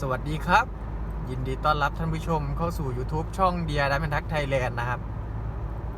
สวัสดีครับ ยินดีต้อนรับท่านผู้ชมเข้าสู่ YouTube ช่องเดียร์ดัมเบนทักไทยแลนด์นะครับ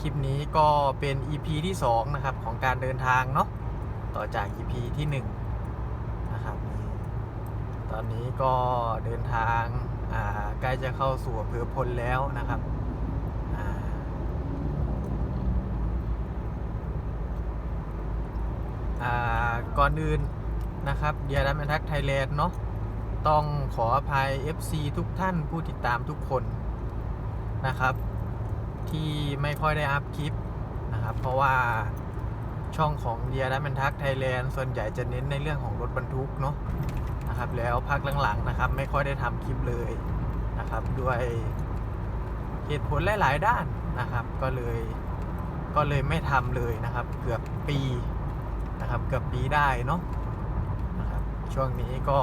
คลิปนี้ก็เป็น EP ที่ 2 นะครับ ของการเดินทางเนาะต่อจาก EP ที่ 1 นะครับ ตอนนี้ก็เดินทางาใกล้จะเข้าสู่อำเภอพลแล้วนะครับก่อนอื่นนะครับเดียร์ดัมเบนทักไทยแลนด์เนาะ ต้องขออภัย FC ทุกท่านผู้ติดตามทุกคนนะครับ ที่ไม่ค่อยได้อัพคลิปนะครับ เพราะว่าช่องของเดียและมันทักไทยแลนด์ส่วนใหญ่จะเน้นในเรื่องของรถบรรทุกเนาะนะครับ แล้วพักหลังๆนะครับ ไม่ค่อยได้ทำคลิปเลยนะครับ ด้วยเหตุผลหลาย ๆ ด้านนะครับ ก็เลยก็เลยไม่ทำเลยนะครับ เกือบปีนะครับ เกือบปีได้เนาะนะครับ ช่วงนี้ก็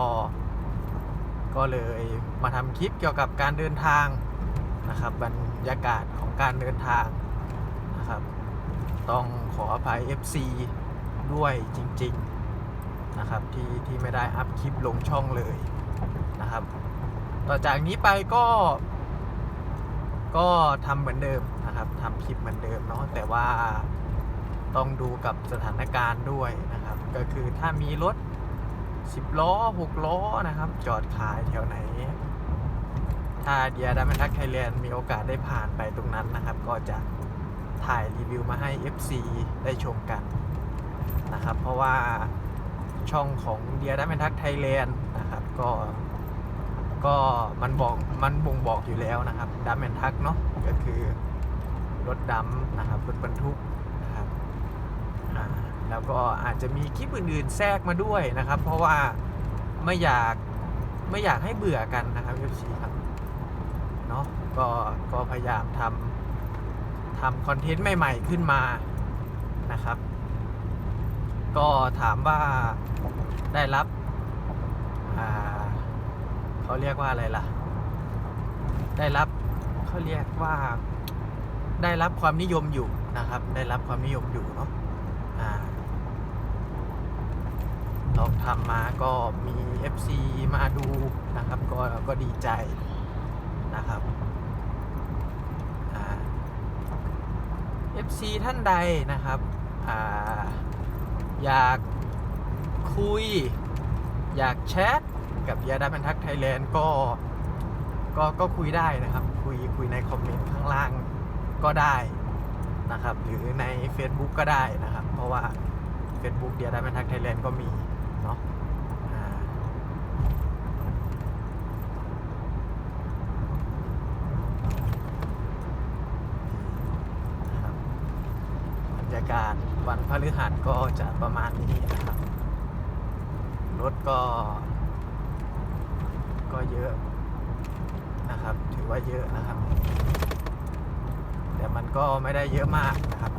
ก็เลยมาทำคลิปเกี่ยวกับการเดินทางนะครับ บรรยากาศของการเดินทางนะครับ ต้องขออภัย FC ด้วยจริง ๆนะครับที่ที่ไม่ได้อัพคลิปลงช่องเลยนะครับ ต่อจากนี้ไปก็ ก็ทำเหมือนเดิมนะครับทำคลิปเหมือนเดิมเนาะแต่ว่าต้องดูกับสถานการณ์ด้วยนะครับ ก็คือถ้ามีรถ 10ล้อ6ล้อนะครับ จอดขายแถวไหน ถ้าเดียดัมเบลทักไทยแลนด์มีโอกาสได้ผ่านไปตรงนั้นนะครับ ก็จะถ่ายรีวิวมาให้ FC ได้ชมกันนะครับ เพราะว่าช่องของเดียดัมเบลทักไทยแลนด์นะครับ ก็ก็มันบอกมันบ่งบอกอยู่แล้วนะครับดัมเบลทักเนาะก็คือรถดำนะครับรถบรรทุก แล้วก็อาจจะมีคลิปอื่นๆแทรกมาด้วยนะครับ เพราะว่าไม่อยากไม่อยากให้เบื่อกันนะครับ FC ครับเนาะก็ก็พยายามทำทำคอนเทนต์ใหม่ ๆขึ้นมานะครับ ก็ถามว่าได้รับเขาเรียกว่าอะไรล่ะ ได้รับเขาเรียกว่าได้รับความนิยมอยู่นะครับ ได้รับความนิยมอยู่เนาะ อ่า ลองทำมาก็มี FC มาดูนะครับ ก็ก็ดีใจนะครับอ่า FC ท่านใดนะครับออยากคุย อยากแชทกับยาดาบันทักไทยแลนด์ก็ก็ก็คุยได้นะครับ คุยคุยในคอมเมนต์ข้างล่างก็ได้นะครับ หรือใน Facebook ก็ได้นะครับ เพราะว่า Facebook เดียด้เป็นทักไทยแลนด์ก็มี เนาะอ่านะครับบรรยากาศวันพฤหัสก็จะประมาณนี้นะครับ รถก็ ก็เยอะนะครับ ถือว่าเยอะนะครับ แต่มันก็ไม่ได้เยอะมากนะครับ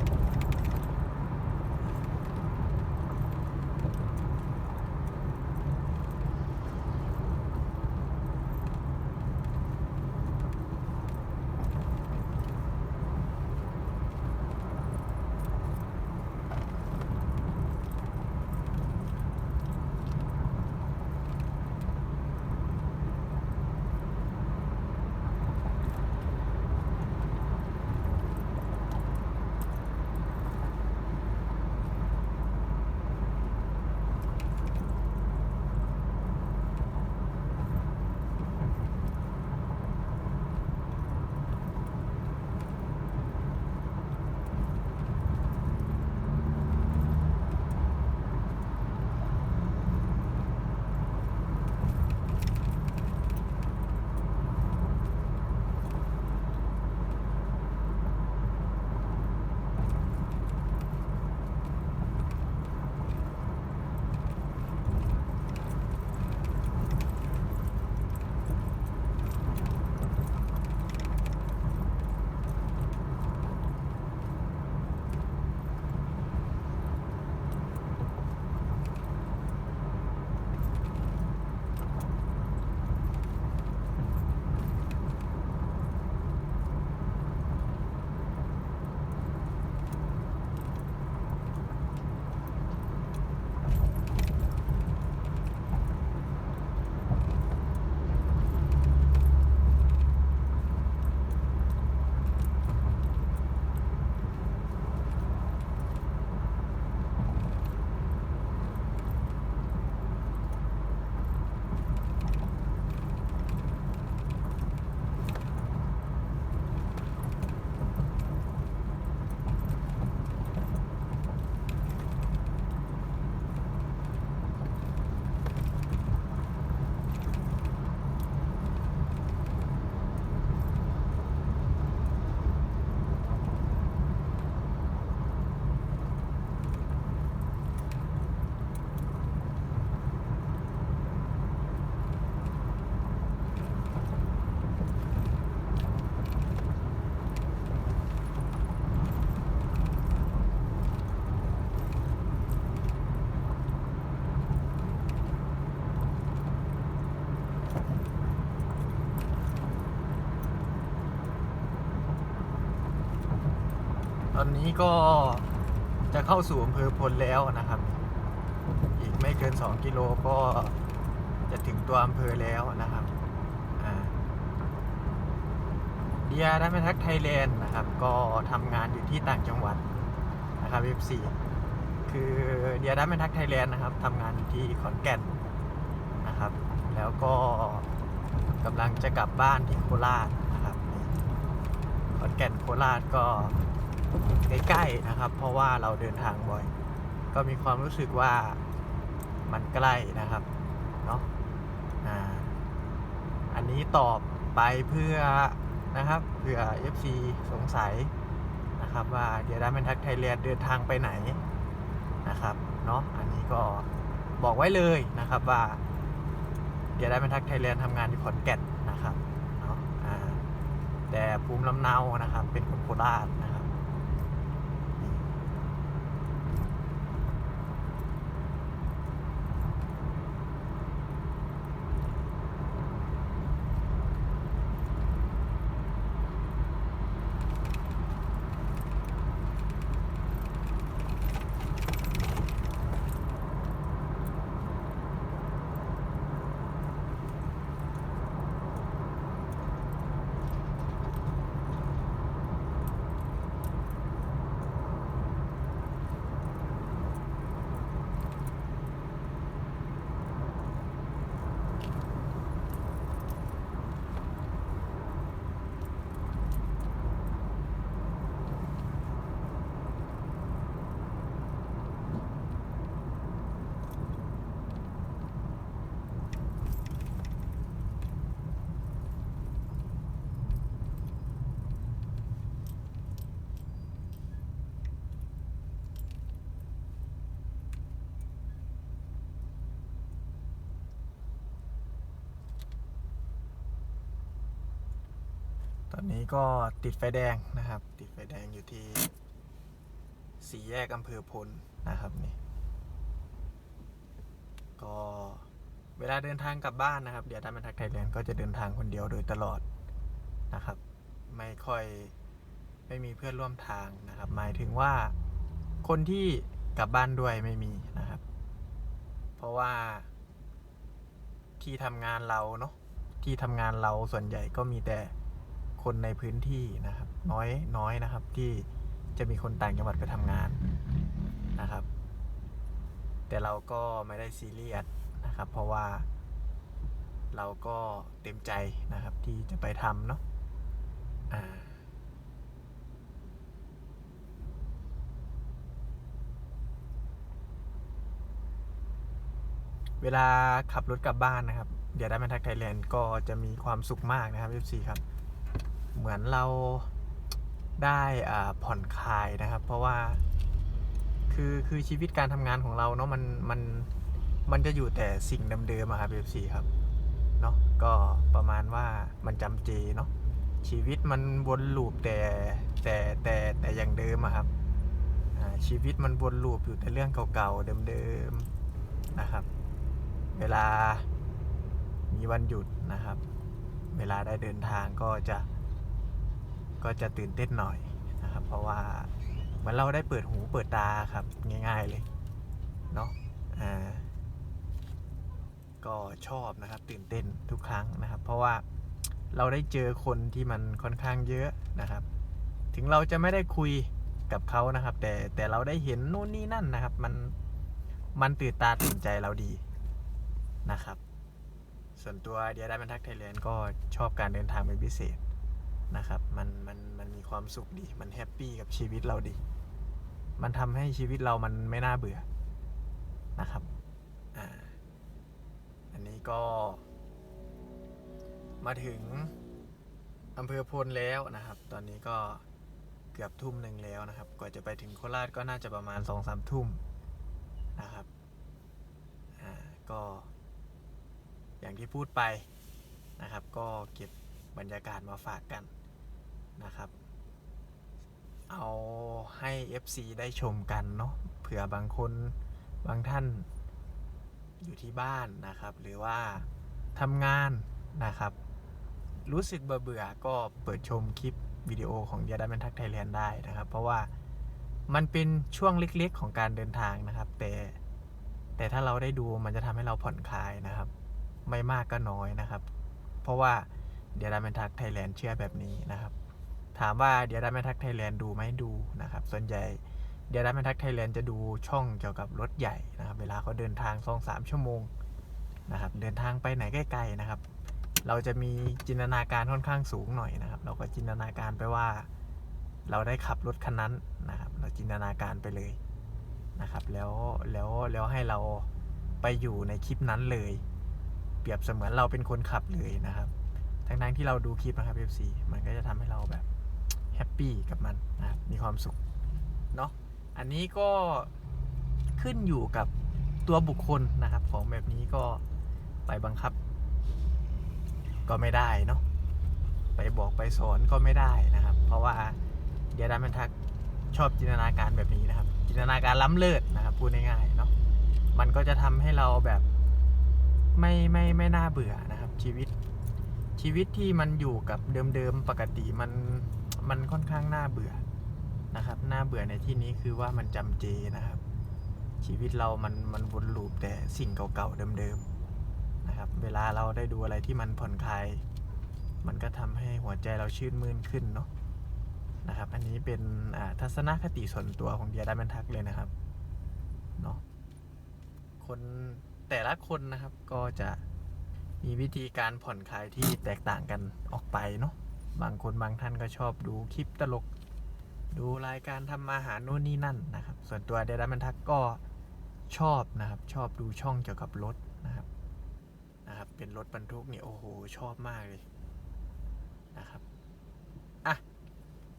ตอนนี้ก็จะเข้าสู่อำเภอพลแล้วนะครับ อีกไม่เกิน 2 กิโลก็จะถึงตัวอำเภอแล้วนะครับเดียด้มาทักไทยแลนด์นะครับ ก็ทำงานอยู่ที่ต่างจังหวัดนะครับ F4 คือเดียด้มาทักไทยแลนด์นะครับทำงานอยู่ที่ขอนแก่นนะครับ แล้วก็กำลังจะกลับบ้านที่โคราชนะครับขอนแก่นโคราชก็ ใกล้ๆนะครับ เพราะว่าเราเดินทางบ่อย ก็มีความรู้สึกว่ามันใกล้นะครับเนาะอ่าอันนี้ตอบไปเพื่อนะครับเผื่อ FC สงสัยนะครับ ว่าเดียร์แมนทักไทยแลนด์เดินทางไปไหนนะครับเนาะอันนี้ก็บอกไว้เลยนะครับว่าเดียร์แมนทักไทยแลนด์ทำงานที่ขอนแก่นนะครับเนาะอ่าแต่ภูมิลำเนานะครับ เป็นคนโคราชนะครับนี่ ต อนนี้ก็ติดไฟแดงนะครับ ติดไฟแดงอยู่ที่สี่แยกอำเภอพลนะครับนี่ก็เวลาเดินทางกลับบ้านนะครับ เดี๋ยวถ้าเป็นทักไทยแลนด์ก็จะเดินทางคนเดียวโดยตลอดนะครับ ไม่ค่อยไม่มีเพื่อนร่วมทางนะครับ หมายถึงว่าคนที่กลับบ้านด้วยไม่มีนะครับ เพราะว่าที่ทำงานเราเนาะที่ทำงานเราส่วนใหญ่ก็มีแต่ คนในพื้นที่นะครับ น้อยน้อยนะครับ ที่จะมีคนต่างจังหวัดไปทำงานนะครับ แต่เราก็ไม่ได้ซีเรียสนะครับ เพราะว่า เราก็เต็มใจนะครับ ที่จะไปทำเนาะอ่าเวลาขับรถกลับบ้านนะครับ เดี๋ยวได้มาทักไทยแลนด์ก็จะมีความสุขมากนะครับ FC ครับ เหมือนเราได้ผ่อนคลายนะครับ เพราะว่าคือคือชีวิตการทำงานของเราเนาะมันมันมันจะอยู่แต่สิ่งเดิมๆอะครับ FC ครับเนาะก็ประมาณว่ามันจำเจเนาะชีวิตมันวนลูปแต่แต่แต่แต่อย่างเดิมอะครับชีวิตมันวนลูปอยู่แต่เรื่องเก่าๆเดิมๆนะครับ เวลามีวันหยุดนะครับ เวลาได้เดินทางก็จะ ก็จะตื่นเต้นหน่อยนะครับ เพราะว่าเหมือนเราได้เปิดหูเปิดตาครับง่าย ๆเลยเนาะอ่าก็ชอบนะครับตื่นเต้นทุกครั้งนะครับ เพราะว่าเราได้เจอคนที่มันค่อนข้างเยอะนะครับ ถึงเราจะไม่ได้คุยกับเขานะครับ แต่แต่เราได้เห็นนู่นนี่นั่นนะครับ มันมันตื่นตาตื่นใจเราดีนะครับ ส่วนตัวเดียได้มันทักไทยแลนด์ก็ชอบการเดินทางเป็นพิเศษ นะครับมันมันมันมีความสุขดี มันแฮปปี้กับชีวิตเราดี มันทำให้ชีวิตเรามันไม่น่าเบื่อนะครับอ่าอันนี้ก็ มาถึงอำเภอพลแล้วนะครับ ตอนนี้ก็เกือบทุ่มหนึ่งแล้วนะครับ กว่าจะไปถึงโคราชก็น่าจะประมาณสองสามทุ่มนะครับอ่าก็อย่างที่พูดไปนะครับ ก็เก็บบรรยากาศมาฝากกัน นะครับ เอาให้ FC ได้ชมกันเนาะเผื่อบางคนบางท่านอยู่ที่บ้านนะครับ หรือว่าทำงานนะครับ รู้สึกเบื่อก็เปิดชมคลิปวิดีโอของเดียด m มนทักไทยแลนด์ได้นะครับ เพราะว่ามันเป็นช่วงเล็กๆของการเดินทางนะครับ แต่แต่ถ้าเราได้ดูมันจะทำให้เราผ่อนคลายนะครับ ไม่มากก็น้อยนะครับ เพราะว่าเดียดามันทักไทยแลนด์เชื่อแบบนี้นะครับ ถามว่าเดียร์ดามันทักไทยแลนด์ดูไหมดูนะครับ ส่วนใหญ่เดียร์ดามันทักไทยแลนด์จะดูช่องเกี่ยวกับรถใหญ่นะครับ เวลาเขาเดินทางสองสามชั่วโมงนะครับ เดินทางไปไหนใกล้ๆนะครับ เราจะมีจินตนาการค่อนข้างสูงหน่อยนะครับ เราก็จินตนาการไปว่า เราได้ขับรถคันนั้นนะครับ เราจินตนาการไปเลยนะครับ แล้วแล้วแล้วให้เราไปอยู่ในคลิปนั้นเลย เปรียบเสมือนเราเป็นคนขับเลยนะครับทั้งทั้งๆที่เราดูคลิปนะครับ FC มันก็จะทำให้เราแบบ แฮปปี้กับมันนะมีความสุขเนาะอันนี้ก็ขึ้นอยู่กับตัวบุคคลนะครับ ของแบบนี้ก็ไปบังคับ ก็ไม่ได้เนาะไปบอกไปสอนก็ไม่ได้นะครับ เพราะว่าเดียดามันทักชอบจินตนาการแบบนี้นะครับ จินตนาการล้ำเลิศนะครับพูดง่ายๆเนาะมันก็จะทำให้เราแบบไม่ไม่ไม่น่าเบื่อนะครับ ชีวิตชีวิตที่มันอยู่กับเดิมๆปกติมัน มันค่อนข้างน่าเบื่อนะครับ น่าเบื่อในที่นี้คือว่ามันจำเจนะครับ ชีวิตเรามันมันวนลูปแต่สิ่งเก่าๆเดิมๆนะครับ เวลาเราได้ดูอะไรที่มันผ่อนคลาย มันก็ทำให้หัวใจเราชื่นมื่นขึ้นเนาะนะครับ อันนี้เป็นทัศนคติส่วนตัวของเดียดามันทักเลยนะครับเนาะคนแต่ละคนนะครับก็จะมีวิธีการผ่อนคลายที่แตกต่างกันออกไปเนาะ บางคนบางท่านก็ชอบดูคลิปตลก ดูรายการทำอาหารโน่นนี่นั่นนะครับ ส่วนตัวเดียดามันทักก็ชอบนะครับ ชอบดูช่องเกี่ยวกับรถนะครับนะครับ เป็นรถบรรทุกนี่โอ้โหชอบมากเลยนะครับอะ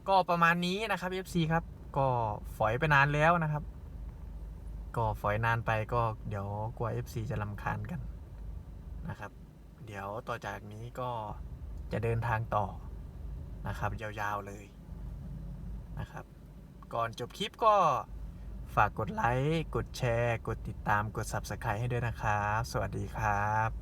ก็ประมาณนี้นะครับ FC ครับ ก็ฝอยไปนานแล้วนะครับ ก็ฝอยนานไปก็เดี๋ยวกลัว FC จะลำคาญกันนะครับ เดี๋ยวต่อจากนี้ก็จะเดินทางต่อ นะครับ ยาวๆเลยนะครับ ก่อนจบคลิปก็ฝากกดไลค์ กดแชร์ กดติดตาม กด Subscribe ให้ด้วยนะครับ สวัสดีครับ